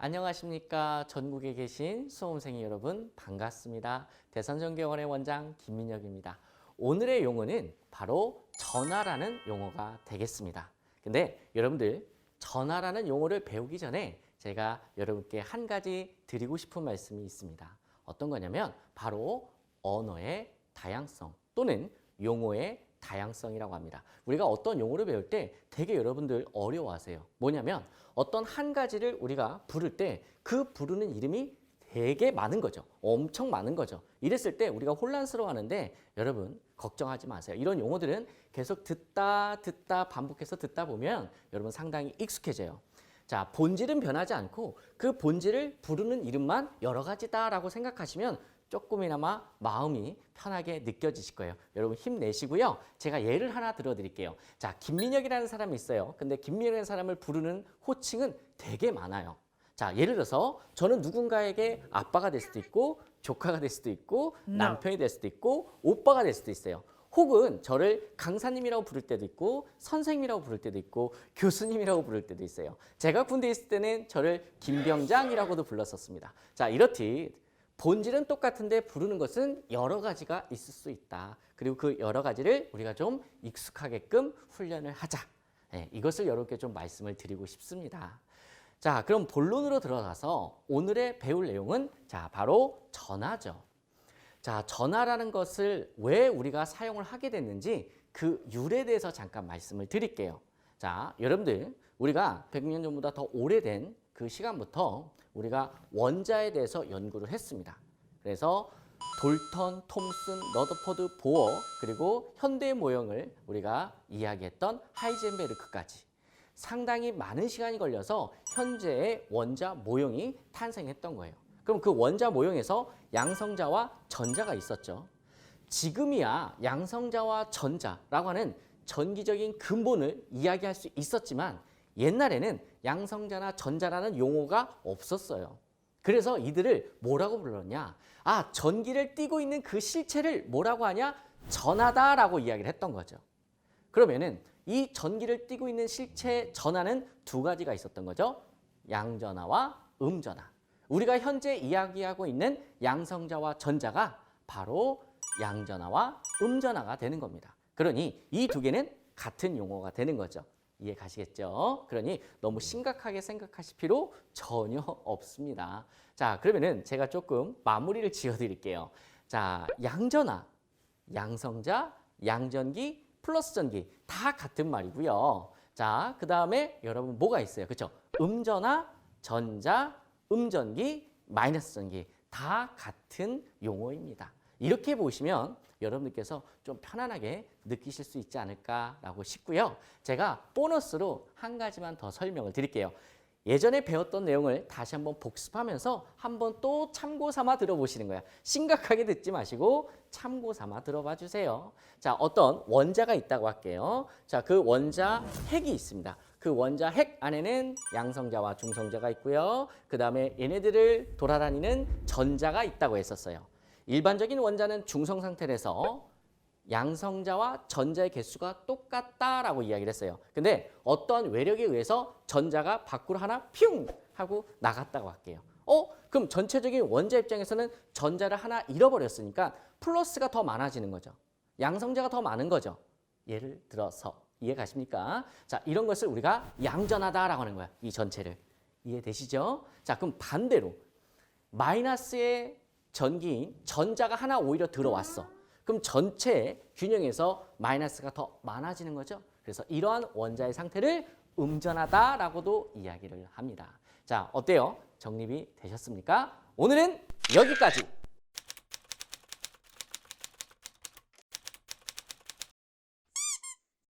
안녕하십니까. 전국에 계신 수험생이 여러분 반갑습니다. 대선전교원의 원장 김민혁입니다. 오늘의 용어는 바로 전화라는 용어가 되겠습니다. 근데 여러분들 전화라는 용어를 배우기 전에 제가 여러분께 한 가지 드리고 싶은 말씀이 있습니다. 어떤 거냐면 바로 언어의 다양성 또는 용어의 다양성이라고 합니다. 우리가 어떤 용어를 배울 때 되게 여러분들 어려워하세요. 뭐냐면 어떤 한 가지를 우리가 부를 때 그 부르는 이름이 되게 많은 거죠. 엄청 많은 거죠. 이랬을 때 우리가 혼란스러워 하는데 여러분 걱정하지 마세요. 이런 용어들은 계속 듣다 듣다 반복해서 듣다 보면 여러분 상당히 익숙해져요. 자, 본질은 변하지 않고 그 본질을 부르는 이름만 여러 가지다라고 생각하시면 조금이나마 마음이 편하게 느껴지실 거예요. 여러분 힘내시고요. 제가 예를 하나 들어드릴게요. 자, 김민혁이라는 사람이 있어요. 근데 김민혁이라는 사람을 부르는 호칭은 되게 많아요. 자, 예를 들어서 저는 누군가에게 아빠가 될 수도 있고 조카가 될 수도 있고 남편이 될 수도 있고 오빠가 될 수도 있어요. 혹은 저를 강사님이라고 부를 때도 있고 선생님이라고 부를 때도 있고 교수님이라고 부를 때도 있어요. 제가 군대에 있을 때는 저를 김병장이라고도 불렀었습니다. 자, 이렇듯 본질은 똑같은데 부르는 것은 여러 가지가 있을 수 있다. 그리고 그 여러 가지를 우리가 좀 익숙하게끔 훈련을 하자. 네, 이것을 여러분께 좀 말씀을 드리고 싶습니다. 자, 그럼 본론으로 들어가서 오늘의 배울 내용은 자, 바로 전화죠. 자, 전화라는 것을 왜 우리가 사용을 하게 됐는지 그 유래에 대해서 잠깐 말씀을 드릴게요. 자, 여러분들 우리가 100년 전보다 더 오래된 그 시간부터 우리가 원자에 대해서 연구를 했습니다. 그래서 돌턴, 톰슨, 러더포드, 보어 그리고 현대 모형을 우리가 이야기했던 하이젠베르크까지 상당히 많은 시간이 걸려서 현재의 원자 모형이 탄생했던 거예요. 그럼 그 원자 모형에서 양성자와 전자가 있었죠. 지금이야 양성자와 전자라고 하는 전기적인 근본을 이야기할 수 있었지만 옛날에는 양성자나 전자라는 용어가 없었어요. 그래서 이들을 뭐라고 불렀냐? 아, 전기를 띠고 있는 그 실체를 뭐라고 하냐? 전하다라고 이야기를 했던 거죠. 그러면은 이 전기를 띠고 있는 실체 전하는 두 가지가 있었던 거죠. 양전하와 음전하. 우리가 현재 이야기하고 있는 양성자와 전자가 바로 양전하와 음전하가 되는 겁니다. 그러니 이 두 개는 같은 용어가 되는 거죠. 이해 가시겠죠? 그러니 너무 심각하게 생각하실 필요 전혀 없습니다. 자, 그러면은 제가 조금 마무리를 지어 드릴게요. 자, 양전하, 양성자, 양전기, 플러스 전기 다 같은 말이고요. 자, 그다음에 여러분 뭐가 있어요? 그렇죠? 음전하, 전자, 음전기, 마이너스 전기 다 같은 용어입니다. 이렇게 보시면 여러분들께서 좀 편안하게 느끼실 수 있지 않을까라고 싶고요. 제가 보너스로 한 가지만 더 설명을 드릴게요. 예전에 배웠던 내용을 다시 한번 복습하면서 한번 또 참고 삼아 들어보시는 거야. 심각하게 듣지 마시고 참고 삼아 들어봐 주세요. 자, 어떤 원자가 있다고 할게요. 자, 그 원자 핵이 있습니다. 그 원자 핵 안에는 양성자와 중성자가 있고요. 그 다음에 얘네들을 돌아다니는 전자가 있다고 했었어요. 일반적인 원자는 중성 상태에서 양성자와 전자의 개수가 똑같다라고 이야기를 했어요. 근데 어떤 외력에 의해서 전자가 밖으로 하나 퓨 하고 나갔다고 할게요. 어? 그럼 전체적인 원자 입장에서는 전자를 하나 잃어버렸으니까 플러스가 더 많아지는 거죠. 양성자가 더 많은 거죠. 예를 들어서 이해 가십니까? 자, 이런 것을 우리가 양전하다라고 하는 거야. 이 전체를. 이해되시죠? 자, 그럼 반대로 마이너스의 전기인 전자가 하나 오히려 들어왔어. 그럼 전체 균형에서 마이너스가 더 많아지는 거죠. 그래서 이러한 원자의 상태를 음전하다라고도 이야기를 합니다. 자, 어때요? 정립이 되셨습니까? 오늘은 여기까지.